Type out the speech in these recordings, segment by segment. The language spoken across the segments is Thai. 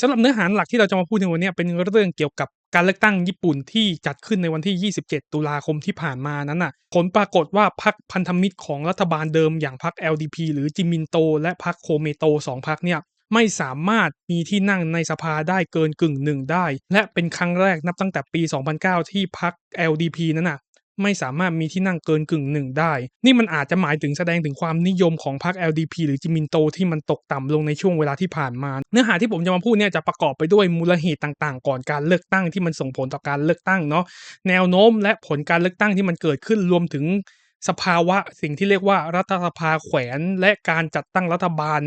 สำหรับเนื้อหาหลักที่เราจะมาพูดในวันนี้เป็นเรื่องเกี่ยวกับการเลือกตั้งญี่ปุ่นที่จัดขึ้นในวันที่ 27 ตุลาคมที่ผ่านมานั้นน่ะ ผลปรากฏว่าพรรคพันธมิตรของรัฐบาลเดิมอย่างพรรค LDP หรือจิมินโต และพรรคโคเมโตสองพรรคเนี่ยไม่สามารถมีที่นั่งในสภาได้เกินกึ่งหนึ่งได้ และเป็นครั้งแรกนับตั้งแต่ปี 2009 ที่พรรค LDP นั้นน่ะ ไม่สามารถมีที่นั่งเกินกึ่งหนึ่งได้ นี่มันอาจจะหมายถึงแสดงถึงความนิยมของพรรค LDP หรือจิมินโตที่มันตกต่ำลงในช่วงเวลาที่ผ่านมา เนื้อหาที่ผมจะมาพูดเนี่ยจะประกอบไปด้วยมูลเหตุต่างๆ ก่อนการเลือกตั้งที่มันส่งผลต่อการเลือกตั้งเนาะแนวโน้ม และผลการเลือกตั้งที่มันเกิดขึ้นรวมถึงสภาวะสิ่งที่เรียกว่ารัฐสภาแขวนและการจัดตั้งรัฐบาล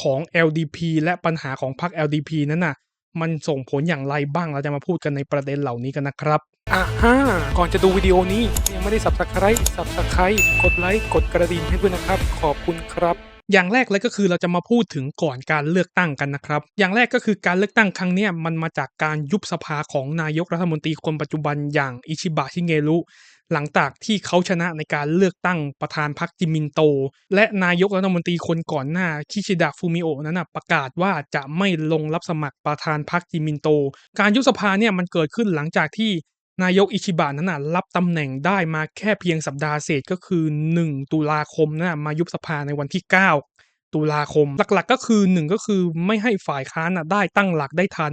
ของ LDP และปัญหาของพรรค LDP นั้นน่ะ มันส่งผลอย่างไรบ้างเราจะมาพูดกันในประเด็นเหล่านี้กันนะครับ อะฮ่าก่อนจะดูวิดีโอนี้ยังไม่ได้ subscribe subscribe กดไลค์กดกระดิ่งให้ด้วยนะครับ ขอบคุณครับ อย่างแรกเลยก็คือเราจะมาพูดถึงก่อนการเลือกตั้งกันนะครับ อย่างแรกก็คือการเลือกตั้งครั้งนี้มันมาจากการยุบสภาของนายกรัฐมนตรีคนปัจจุบันอย่างอิชิบะชิเงรุหลังจากที่เขาชนะในการเลือกตั้งประธานพรรคจิมินโต และนายกรัฐมนตรีคนก่อนหน้าคิชิดะฟูมิโอนั้นประกาศว่าจะไม่ลงรับสมัครประธานพรรคจิมินโต การยุบสภาเนี่ยมันเกิดขึ้นหลังจากที่ นายกอิชิบะนั้นนะรับตำแหน่งได้มาแค่เพียงสัปดาห์เศษก็คือ 1 ตุลาคมนะมายุบสภาในวันที่ 9 ตุลาคม หลักๆ ก็คือหนึ่งก็คือไม่ให้ฝ่ายค้านนะได้ตั้งหลักได้ทัน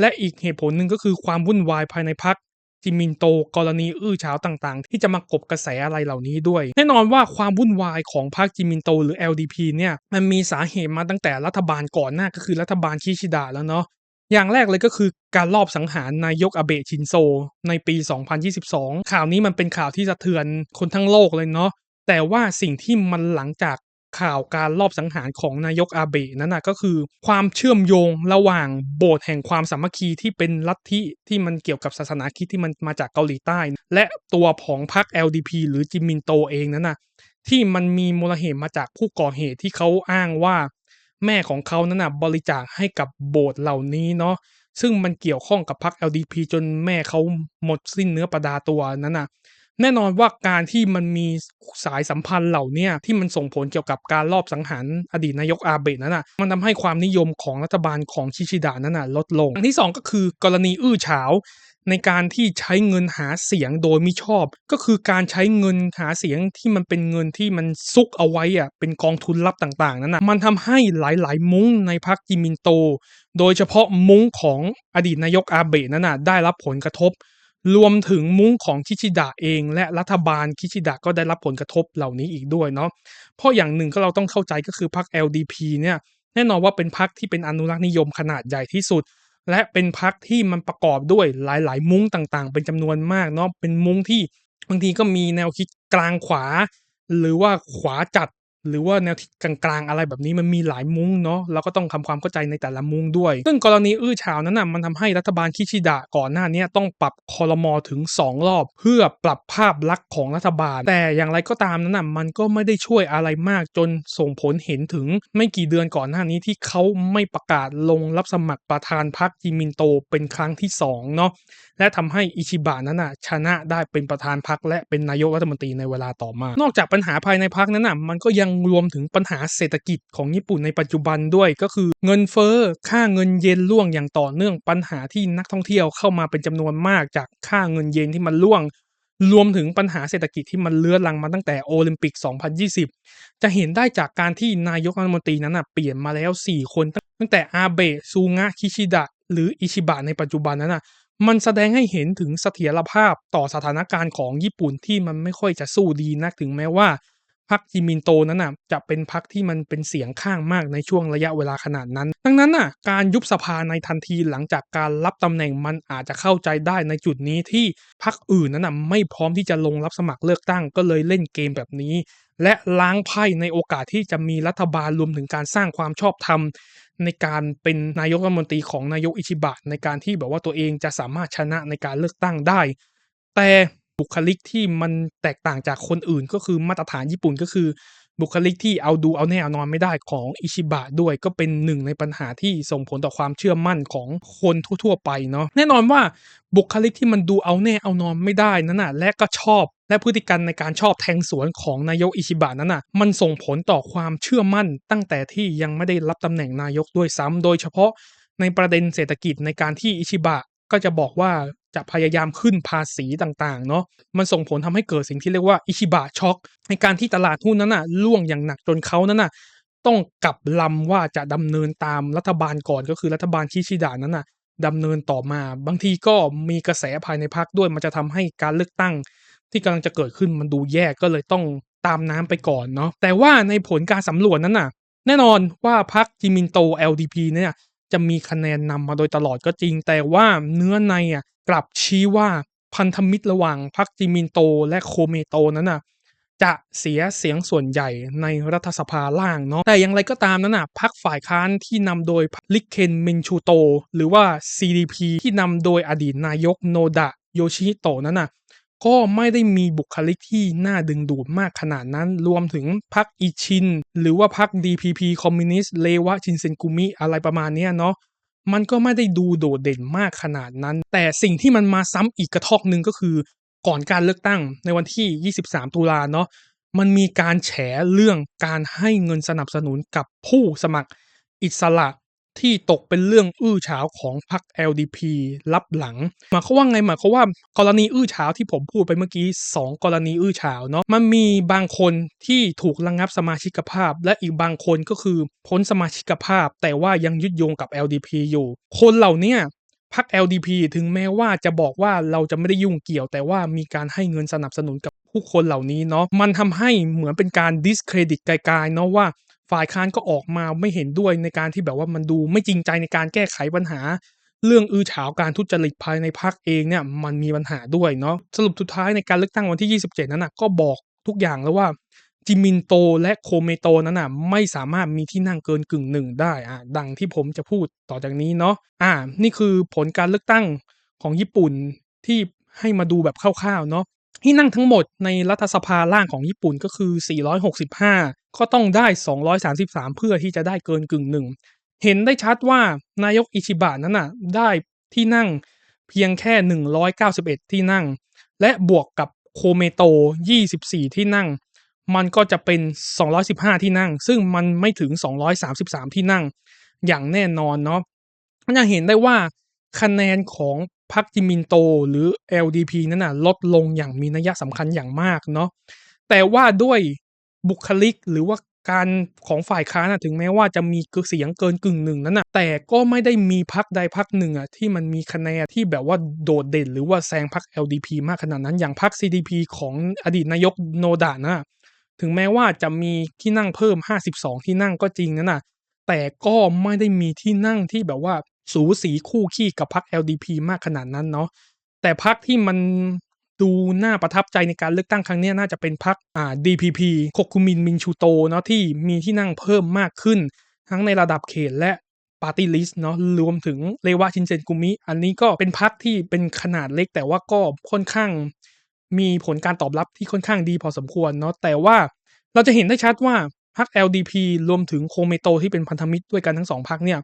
และอีกเหตุผลหนึ่งก็คือความวุ่นวายภายในพรรคจิมินโตกรณีอื้อฉาวต่างๆ ที่จะมากบกระแสอะไรเหล่านี้ด้วย แน่นอนว่าความวุ่นวายของพรรคจิมินโตหรือ LDP เนี่ยมันมีสาเหตุมาตั้งแต่รัฐบาลก่อนหน้าก็คือรัฐบาลคิชิดะแล้วเนาะ อย่างแรกเลยก็คือการลอบสังหารนายกอาเบะชินโซ ในปี 2022 ข่าวนี้มันเป็นข่าวที่สะเทือนคนทั้งโลกเลยเนาะแต่ว่าสิ่งที่มันหลังจากข่าวการลอบสังหารของนายกอาเบะนั้นนะก็คือ ความเชื่อมโยงระหว่างโบสถ์แห่งความสามัคคีที่เป็นลัทธิที่มันเกี่ยวกับศาสนาคิดที่มันมาจากเกาหลีใต้ และตัวของพรรค LDP หรือจิมมินโตเองนั้นนะที่มันมีมูลเหตุมาจากผู้ก่อเหตุที่เขาอ้างว่า แม่ของเขานั้นนะบริจาคให้กับโบสถ์เหล่านี้เนาะซึ่งมันเกี่ยวข้องกับพรรค LDP จนแม่เขาหมดสิ้นเนื้อประดาตัวนั้นนะแน่นอนว่าการที่มันมีสายสัมพันธ์เหล่านี้ที่มันส่งผลเกี่ยวกับการลอบสังหารอดีตนายกอาเบะนั้นน่ะมันทำให้ความนิยมของรัฐบาลของชิชิดะนั้นน่ะลดลงอันที่สองก็คือกรณีอื้อฉาว ในการที่ใช้เงินหาเสียงโดยมิชอบ ก็คือการใช้เงินหาเสียงที่มันเป็นเงินที่มันซุกเอาไว้อะเป็นกองทุนลับต่างๆนั้นนะมันทำให้หลายๆ มุ้งในพรรคจิมินโต โดยเฉพาะมุ้งของอดีตนายกอาเบะนั้นน่ะได้รับผลกระทบ รวมถึงมุ้งของคิชิดะเอง และรัฐบาลคิชิดะก็ได้รับผลกระทบเหล่านี้อีกด้วยเนาะเพราะอย่างหนึ่งก็เราต้องเข้าใจก็คือพรรค LDP เนี่ยแน่นอนว่าเป็นพรรคที่เป็นอนุรักษ์นิยมขนาดใหญ่ที่สุด และเป็นพักที่มันประกอบด้วยหลาย ๆ มุ้งต่างๆ เป็นจำนวนมากเนาะเป็นมุ้งที่บางทีก็มีแนวคิดกลางขวา หรือว่าขวาจัด หรือว่าแนวคิดกลางๆอะไรแบบนี้มันมีหลายมุ้งเนาะเราก็ต้องทำความเข้าใจในแต่ละมุ้งด้วย ซึ่งกรณีอื้อฉาวนั้นน่ะมันทำให้รัฐบาลคิชิดะก่อนหน้านี้ต้องปรับคอรมอถึง 2 รอบ เพื่อปรับภาพลักษณ์ของรัฐบาล แต่อย่างไรก็ตามนั้นน่ะมันก็ไม่ได้ช่วยอะไรมากจนส่งผลเห็นถึงไม่กี่เดือนก่อนหน้านี้ที่เขาไม่ประกาศลงรับสมัครประธานพรรคจิมินโตเป็นครั้งที่สองเนาะและทำให้อิชิบะนั้นน่ะชนะได้เป็นประธานพรรคและเป็นนายกรัฐมนตรีในเวลาต่อมา นอกจากปัญหาภายในพรรคนั้นน่ะมันก็ยังรวมถึงปัญหาเศรษฐกิจของญี่ปุ่นในปัจจุบันด้วย ก็คือเงินเฟ้อค่าเงินเยนร่วงอย่างต่อเนื่องปัญหาที่นักท่องเที่ยวเข้ามาเป็นจำนวนมากจากค่าเงินเยนที่มันร่วง รวมถึงปัญหาเศรษฐกิจที่มันเลื้อรังมาตั้งแต่โอลิมปิก 2020 จะเห็นได้จากการที่นายกรัฐมนตรีนั้นน่ะเปลี่ยนมาแล้ว 4 คนตั้งแต่อาเบะซูงะคิชิดะ หรืออิชิบะในปัจจุบันนั้นน่ะมันแสดงให้เห็นถึงเสถียรภาพต่อสถานการณ์ของญี่ปุ่นที่มันไม่ค่อยจะสู้ดีนักถึงแม้ว่า พรรคจิมินโตนั้นน่ะจะเป็นพรรคที่มันเป็นเสียงข้างมากในช่วงระยะเวลาขนาดนั้น ดังนั้นน่ะการยุบสภาในทันทีหลังจากการรับตำแหน่งมันอาจจะเข้าใจได้ในจุดนี้ที่พรรคอื่นนั้นน่ะไม่พร้อมที่จะลงรับสมัครเลือกตั้งก็เลยเล่นเกมแบบนี้ และล้างไพ่ในโอกาสที่จะมีรัฐบาลรวมถึงการสร้างความชอบธรรมในการเป็นนายกรัฐมนตรีของนายกอิชิบะในการที่แบบว่าตัวเองจะสามารถชนะในการเลือกตั้งได้ แต่ บุคลิกที่มันแตกต่างจากคนอื่นก็คือมาตรฐานญี่ปุ่นก็คือ บุคลิกที่เอาดูเอาแน่เอานอนไม่ได้ของอิชิบะด้วย ก็เป็นหนึ่งในปัญหาที่ส่งผลต่อความเชื่อมั่นของคนทั่ว ๆ ไปเนาะแน่นอนว่าบุคลิกที่มันดูเอาแน่เอานอนไม่ได้นั่นน่ะและก็ชอบและพฤติกรรมในการชอบแทงสวนของนายกอิชิบะนั้นน่ะมันส่งผลต่อความเชื่อมั่น ตั้งแต่ที่ยังไม่ได้รับตำแหน่งนายกด้วยซ้ำโดยเฉพาะในประเด็นเศรษฐกิจในการที่อิชิบะก็จะบอกว่า จะพยายามขึ้นภาษีต่างๆ เนาะมันส่งผลทำให้เกิดสิ่งที่เรียกว่าอิชิบะช็อกในการที่ตลาดหุ้นนั้นน่ะล่วงอย่างหนักจนเขานั้นน่ะต้องกลับลำว่าจะดำเนินตามรัฐบาลก่อนก็คือรัฐบาลชิชิดะนั้นน่ะดำเนินต่อมา บางทีก็มีกระแสภายในพรรคด้วยมันจะทำให้การเลือกตั้ง ที่กำลังจะเกิดขึ้นมันดูแย่ก็เลยต้องตามน้ำไปก่อนเนาะแต่ว่าในผลการสำรวจนั้นน่ะ แน่นอนว่าพรรคจิมินโต LDP เนี่ย จะมีคะแนนนำมาโดยตลอดก็จริง แต่ว่าเนื้อในอะกลับชี้ว่าพันธมิตรระหว่างพรรคจิมินโตและโคเมโตนั้นน่ะจะเสียเสียงส่วนใหญ่ในรัฐสภาล่างเนาะแต่อย่างไรก็ตามนั้นน่ะพรรคฝ่ายค้านที่นำโดยลิกเคนมินชูโต หรือว่า CDP ที่นำโดยอดีตนายกโนดะโยชิฮิโตะนั้นน่ะ ก็ไม่ได้มีบุคลิกที่น่าดึงดูดมากขนาดนั้น รวมถึงพรรคอิชิน หรือว่าพรรค DPP คอมมิวนิสต์เลวะชินเซนกุมิอะไรประมาณนี้เนาะมันก็ไม่ได้ดูโดดเด่นมากขนาดนั้น แต่สิ่งที่มันมาซ้ำอีกกระทอกหนึ่งก็คือ ก่อนการเลือกตั้งในวันที่ 23 ตุลาเนาะมันมีการแฉเรื่องการให้เงินสนับสนุนกับผู้สมัครอิสระ ที่ตกเป็นเรื่องอื้อฉาวของพรรค LDP รับหลังหมายความว่าไงหมายความว่ากรณีอื้อฉาวที่ผมพูดไปเมื่อกี้ 2 กรณีอื้อฉาวเนาะมันมีบางคนที่ถูกระงงับสมาชิกภาพ และอีกบางคนก็คือพ้นสมาชิกภาพ แต่ว่ายังยึดโยงกับ LDP อยู่ คนเหล่านี้พรรค LDP ถึงแม้ว่าจะบอกว่าเราจะไม่ได้ยุ่งเกี่ยว แต่ว่ามีการให้เงินสนับสนุนกับผู้คนเหล่านี้เนาะมันทำให้เหมือนเป็นการดิสเครดิตไกลๆเนาะว่า ฝ่ายค้านก็ออกมาไม่เห็นด้วยในการที่แบบว่ามันดูไม่จริงใจในการแก้ไขปัญหา เรื่องอื้อฉาวการทุจริตภายในพรรคเองเนี่ยมันมีปัญหาด้วยเนาะสรุปสุดท้ายในการเลือกตั้งวันที่ 27 นั้นนะก็บอกทุกอย่างแล้วว่าจิมินโตและโคเมโตนั้นน่ะไม่สามารถมีที่นั่งเกินกึ่งหนึ่งได้อะดังที่ผมจะพูดต่อจากนี้เนาะอ่า นี่คือผลการเลือกตั้งของญี่ปุ่นที่ให้มาดูแบบคร่าวๆเนาะ ที่นั่งทั้งหมดในรัฐสภาล่างของญี่ปุ่นก็คือ 465 ก็ต้องได้ 233 เพื่อที่จะได้เกินกึ่งหนึ่ง เห็นได้ชัดว่านายกอิชิบะนั้นน่ะได้ที่นั่งเพียงแค่ 191 ที่นั่ง และบวกกับโคเมโต 24 ที่นั่ง มันก็จะเป็น 215 ที่นั่ง ซึ่งมันไม่ถึง 233 ที่นั่ง อย่างแน่นอนเนาะมันจะเห็นได้ว่า คะแนนของพรรคจิมินโตหรือ LDP นั้นนะลดลงอย่างมีนัยสำคัญอย่างมากเนาะแต่ว่าด้วยบุคลิกหรือว่าการของฝ่ายค้านนะถึงแม้ว่าจะมีเสียงเกินกึ่งหนึ่งนั้นนะแต่ก็ไม่ได้มีพรรคใดพรรคหนึ่งอะที่มันมีคะแนนที่แบบว่าโดดเด่น หรือว่าแซงพรรค LDP มากขนาดนั้นอย่างพรรค CDP ของอดีตนายกโนดะนะถึงแม้ว่าจะมีที่นั่งเพิ่ม 52 ที่นั่งก็จริงนะนะแต่ก็ไม่ได้มีที่นั่งที่แบบว่าสูสีคู่ขี้กับพรรค LDP มากขนาดนั้นเนาะแต่พรรคที่มันดูน่าประทับใจในการเลือกตั้งครั้งนี้น่าจะเป็นพรรคอ่า DPP โคคุมินมินชูโตเนาะที่มีที่นั่งเพิ่มมากขึ้น ทั้งในระดับเขตและปาร์ตี้ลิสต์เนาะรวมถึงเลวะชินเซนกุมิ อันนี้ก็เป็นพรรคที่เป็นขนาดเล็ก แต่ว่าก็ค่อนข้างมีผลการตอบรับที่ค่อนข้างดีพอสมควรเนาะแต่ว่าเราจะเห็นได้ชัดว่าพรรค LDP รวมถึงโคเมโตที่เป็นพันธมิตรด้วยกันทั้งสองพรรคเนี่ย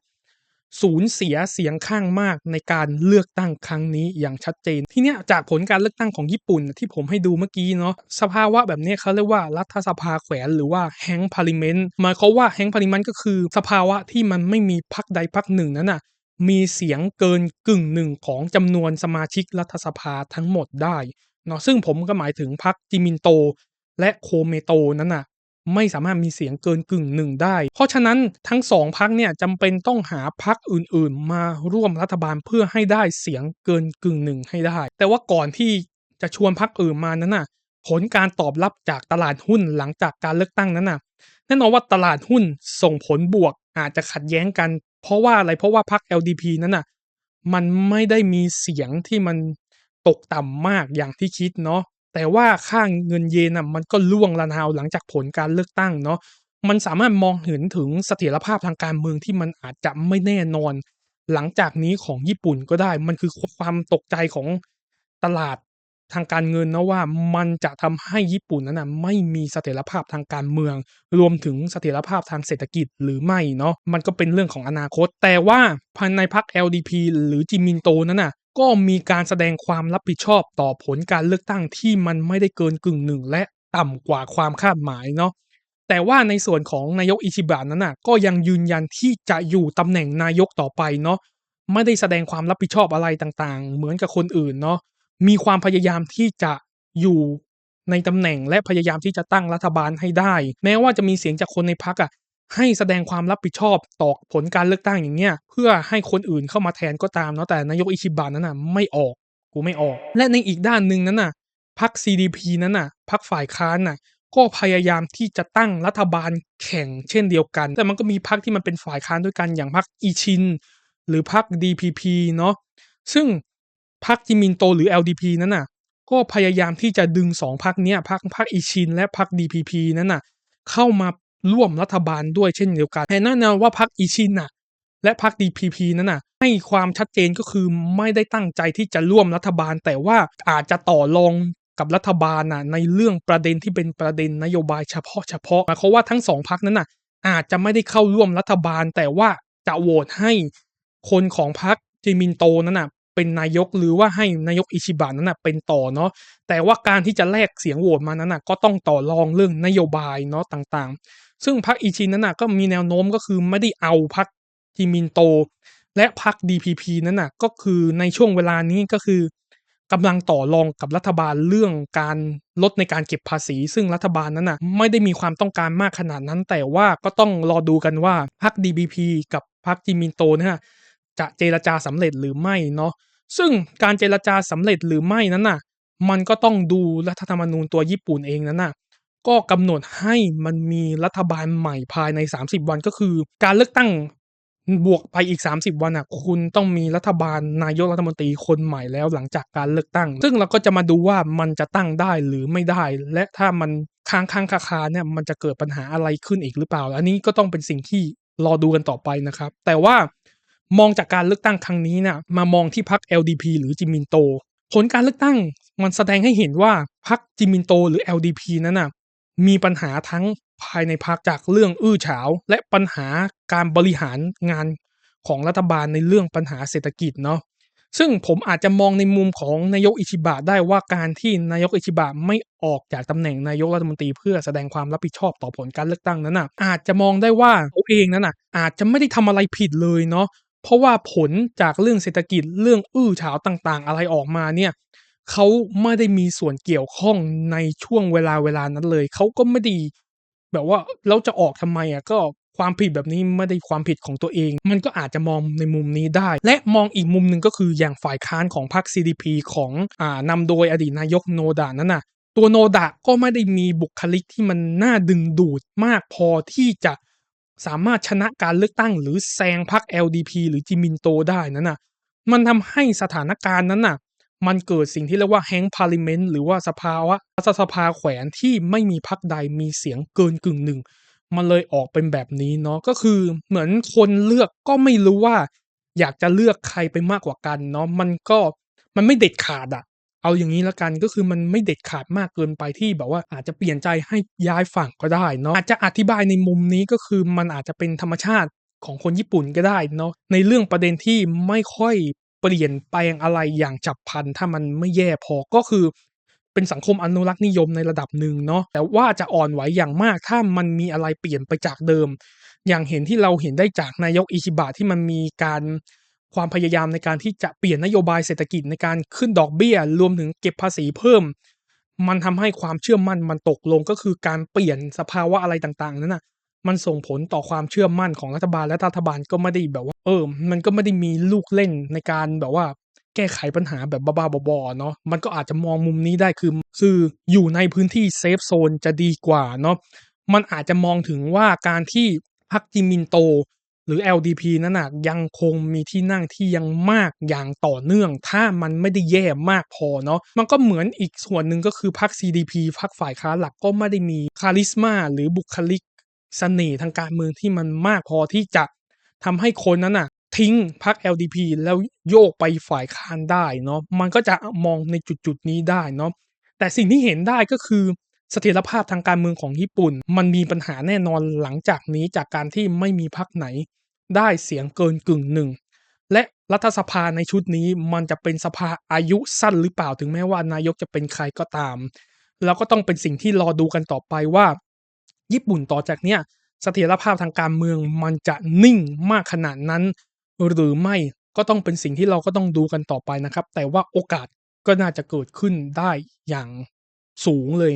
สูญเสียเสียงข้างมากในการเลือกตั้งครั้งนี้อย่างชัดเจน ที่เนี้ยจากผลการเลือกตั้งของญี่ปุ่นที่ผมให้ดูเมื่อกี้เนาะสภาวะแบบนี้เขาเรียกว่ารัฐสภาแขวนหรือว่าแฮงพาริเมนต์หมายความว่าแฮงพาริเมนต์ก็คือสภาวะที่มันไม่มีพรรคใดพรรคหนึ่งนั้นน่ะมีเสียงเกินกึ่งหนึ่งของจำนวนสมาชิกรัฐสภาทั้งหมดได้เนาะซึ่งผมก็หมายถึงพรรคจิมินโต และโคเมโตนั้นน่ะ ไม่สามารถมีเสียงเกินกึ่งหนึ่งได้ เพราะฉะนั้นทั้งสองพักเนี่ยจำเป็นต้องหาพักอื่นๆ มาร่วมรัฐบาลเพื่อให้ได้เสียงเกินกึ่งหนึ่งให้ได้ แต่ว่าก่อนที่จะชวนพักอื่นมานั้นน่ะผลการตอบรับจากตลาดหุ้นหลังจากการเลือกตั้งนั้นน่ะแน่นอนว่าตลาดหุ้นส่งผลบวกอาจจะขัดแย้งกัน เพราะว่าอะไรเพราะว่าพัก LDP นั้นน่ะมันไม่ได้มีเสียงที่มันตกต่ำมากอย่างที่คิดเนาะ แต่ว่าค่าเงินเยนอะมันก็ล่วงระนาวหลังจากผลการเลือกตั้งเนาะมันสามารถมองเห็นถึงเสถียรภาพทางการเมืองที่มันอาจจะไม่แน่นอน หลังจากนี้ของญี่ปุ่นก็ได้ มันคือความตกใจของตลาดทางการเงินนะว่ามันจะทำให้ญี่ปุ่นนั้นนะไม่มีเสถียรภาพทางการเมือง รวมถึงเสถียรภาพทางเศรษฐกิจหรือไม่เนาะมันก็เป็นเรื่องของอนาคต แต่ว่าภายในพรรค LDP หรือจิมินโตนั้นน่ะ ก็มีการแสดงความรับผิดชอบต่อผลการเลือกตั้งที่มันไม่ได้เกินกึ่งหนึ่งและต่ำกว่าความคาดหมายเนาะแต่ว่าในส่วนของนายกอิชิบะนั้นน่ะก็ยังยืนยันที่จะอยู่ตำแหน่งนายกต่อไปเนาะไม่ได้แสดงความรับผิดชอบอะไรต่างๆ เหมือนกับคนอื่นเนาะมีความพยายามที่จะอยู่ในตำแหน่งและพยายามที่จะตั้งรัฐบาลให้ได้ แม้ว่าจะมีเสียงจากคนในพรรคอะ ให้แสดงความรับผิดชอบต่อผลการเลือกตั้งอย่างเงี้ยเพื่อให้คนอื่นเข้ามาแทนก็ตามเนาะแต่นายกอิชิบะนั้นน่ะไม่ออกกูไม่ออก และในอีกด้านหนึ่งนั้นน่ะพรรค CDP นั้นน่ะพรรคฝ่ายค้านน่ะก็พยายามที่จะตั้งรัฐบาลแข่งเช่นเดียวกัน แต่มันก็มีพรรคที่มันเป็นฝ่ายค้านด้วยกันอย่างพรรคอีชิน หรือพรรค DPP เนาะซึ่งพรรคจิมินโตหรือ LDP นั้นน่ะก็พยายามที่จะดึงสองพรรคเนี้ยพรรคพรรคอีชิน และพรรค DPP นั้นน่ะเข้ามา ร่วมรัฐบาลด้วยเช่นเดียวกันแต่แน่นอนว่าพรรคอีชินน่ะและพรรค DPP นั้นน่ะให้ความชัดเจนก็คือไม่ได้ตั้งใจที่จะร่วมรัฐบาล แต่ว่าอาจจะต่อรองกับรัฐบาลน่ะในเรื่องประเด็นที่เป็นประเด็นนโยบายเฉพาะเฉพาะหมายความว่าทั้งสองพรรคนั้นน่ะอาจจะไม่ได้เข้าร่วมรัฐบาล แต่ว่าจะโหวตให้คนของพรรคจิมินโตนั้นน่ะเป็นนายกหรือว่าให้นายกอิชิบะนั้นน่ะเป็นต่อเนาะแต่ว่าการที่จะแลกเสียงโหวตมานั้นน่ะก็ต้องต่อรองเรื่องนโยบายเนาะต่างๆ ซึ่งพรรคอิชินนั้นน่ะก็มีแนวโน้มก็คือไม่ได้เอาพรรคจิมินโต และพรรค DPP นั้นน่ะก็คือในช่วงเวลานี้ก็คือกำลังต่อรองกับรัฐบาลเรื่องการลดในการเก็บภาษี ซึ่งรัฐบาลนั้นน่ะไม่ได้มีความต้องการมากขนาดนั้น แต่ว่าก็ต้องรอดูกันว่าพรรค DPP กับพรรคจิมินโตเนี่ยจะเจรจาสำเร็จหรือไม่เนาะซึ่งการเจรจาสำเร็จหรือไม่นั้นน่ะ มันก็ต้องดูรัฐธรรมนูญตัวญี่ปุ่นเองนั้นน่ะ ก็กำหนดให้มันมีรัฐบาลใหม่ภายใน 30 วันก็คือ การเลือกตั้งบวกไปอีก 30 วันอะ คุณต้องมีรัฐบาลนายกรัฐมนตรีคนใหม่แล้วหลังจากการเลือกตั้ง ซึ่งเราก็จะมาดูว่ามันจะตั้งได้หรือไม่ได้ และถ้ามันค้างค้างคาคาเนี่ยมันจะเกิดปัญหาอะไรขึ้นอีกหรือเปล่า อันนี้ก็ต้องเป็นสิ่งที่รอดูกันต่อไปนะครับ แต่ว่ามองจากการเลือกตั้งครั้งนี้เนี่ยมามองที่พรรค LDP หรือจิมินโต ผลการเลือกตั้งมันแสดงให้เห็นว่าพรรคจิมินโตหรือ LDP นั้นน่ะ มีปัญหาทั้งภายในพรรคจากเรื่องอื้อฉาว และปัญหาการบริหารงานของรัฐบาลในเรื่องปัญหาเศรษฐกิจเนาะซึ่งผมอาจจะมองในมุมของนายกอิชิบะได้ว่าการที่นายกอิชิบะไม่ออกจากตำแหน่งนายกรัฐมนตรีเพื่อแสดงความรับผิดชอบต่อผลการเลือกตั้งนั้นน่ะอาจจะมองได้ว่าเขาเองนั้นน่ะอาจจะไม่ได้ทำอะไรผิดเลยเนาะเพราะว่าผลจากเรื่องเศรษฐกิจเรื่องอื้อฉาวต่างๆ อะไรออกมาเนี่ย เขาไม่ได้มีส่วนเกี่ยวข้องในช่วงเวลาเวลานั้นเลย เขาก็ไม่ด้แบบว่าเราจะออกทำไมอะก็ความผิดแบบนี้ไม่ได้ความผิดของตัวเอง มันก็อาจจะมองในมุมนี้ได้ และมองอีกมุมหนึ่งก็คืออย่างฝ่ายค้านของพรรค CDP ของอ่านำโดยอดีตนายกโนดานั้นน่ะตัวโนดะก็ไม่ได้มีบุคลิกที่มันน่าดึงดูดมากพอที่จะสามารถชนะการเลือกตั้ง หรือแซงพรรค LDP หรือจิมินโตได้นั้นน่ะ มันทำให้สถานการณ์นั้นน่ะ มันเกิดสิ่งที่เรียกว่าแฮงพาริเมนต์หรือว่าสภาวะรัฐสภาแขวนที่ไม่มีพรรคใดมีเสียงเกินกึ่งหนึ่ง มันเลยออกเป็นแบบนี้เนาะก็คือเหมือนคนเลือกก็ไม่รู้ว่า อยากจะเลือกใครไปมากกว่ากันเนาะมันก็มันไม่เด็ดขาดอะเอาอย่างนี้ล้วกันก็คือมันไม่เด็ดขาดมากเกินไปที่แบบว่าอาจจะเปลี่ยนใจให้ย้ายฝั่งก็ได้เนาะอาจจะอธิบายในมุมนี้ก็คือมันอาจจะเป็นธรรมชาติของคนญี่ปุ่นก็ได้เนาะในเรื่องประเด็นที่ไม่ค่อย ปลี่ยนแปลงอะไรอย่างฉับพลันถ้ามันไม่แย่พอก็คือ เป็นสังคมอนุรักษ์นิยมในระดับหนึ่งเนาะแต่ว่าจะอ่อนไหวอย่างมากถ้ามันมีอะไรเปลี่ยนไปจากเดิม อย่างเห็นที่เราเห็นได้จากนายกอิชิบะที่มันมีการความพยายามในการที่จะเปลี่ยนนโยบายเศรษฐกิจในการขึ้นดอกเบี้ย รวมถึงเก็บภาษีเพิ่ม มันทำให้ความเชื่อมั่นมันตกลงก็คือการเปลี่ยนสภาวะอะไรต่างๆนั้นน่ะ มันส่งผลต่อความเชื่อมั่นของรัฐบาลและรัฐบาลก็ไม่ได้แบบว่า เออ มันก็ไม่ได้มีลูกเล่นในการแบบว่า แก้ไขปัญหาแบบบ้าๆบอๆเนาะมันก็อาจจะมองมุมนี้ได้คือคืออยู่ในพื้นที่เซฟโซนจะดีกว่าเนาะมันอาจจะมองถึงว่าการที่พรรคจิมินโต หรือ LDP นั้นนะยังคงมีที่นั่งที่ยังมากอย่างต่อเนื่อง ถ้ามันไม่ได้แย่มากพอเนาะมันก็เหมือนอีกส่วนหนึ่งก็คือพรรค CDP พรรคฝ่ายค้านหลักก็ไม่ได้มีคาลิสมาหรือบุคลิก สน่ห์ทางการเมืองที่มันมากพอที่จะทำให้คนนั้นน่ะ ทิ้งพรรค LDP แล้วโยกไปฝ่ายค้านได้เนาะมันก็จะมองในจุดๆนี้ได้เนาะแต่สิ่งที่เห็นได้ก็คือเสถียรภาพทางการเมืองของญี่ปุ่น มันมีปัญหาแน่นอนหลังจากนี้จากการที่ไม่มีพรรคไหน ได้เสียงเกินกึ่งหนึ่งและรัฐสภาในชุดนี้มันจะเป็นสภาอายุสั้นหรือเปล่าถึงแม้ว่านายกจะเป็นใครก็ตาม แล้วก็ต้องเป็นสิ่งที่รอดูกันต่อไปว่า ญี่ปุ่นต่อจากเนี้ยเสถียรภาพทางการเมืองมันจะนิ่งมากขนาดนั้น หรือไม่ก็ต้องเป็นสิ่งที่เราก็ต้องดูกันต่อไปนะครับ แต่ว่าโอกาสก็น่าจะเกิดขึ้นได้อย่างสูงเลย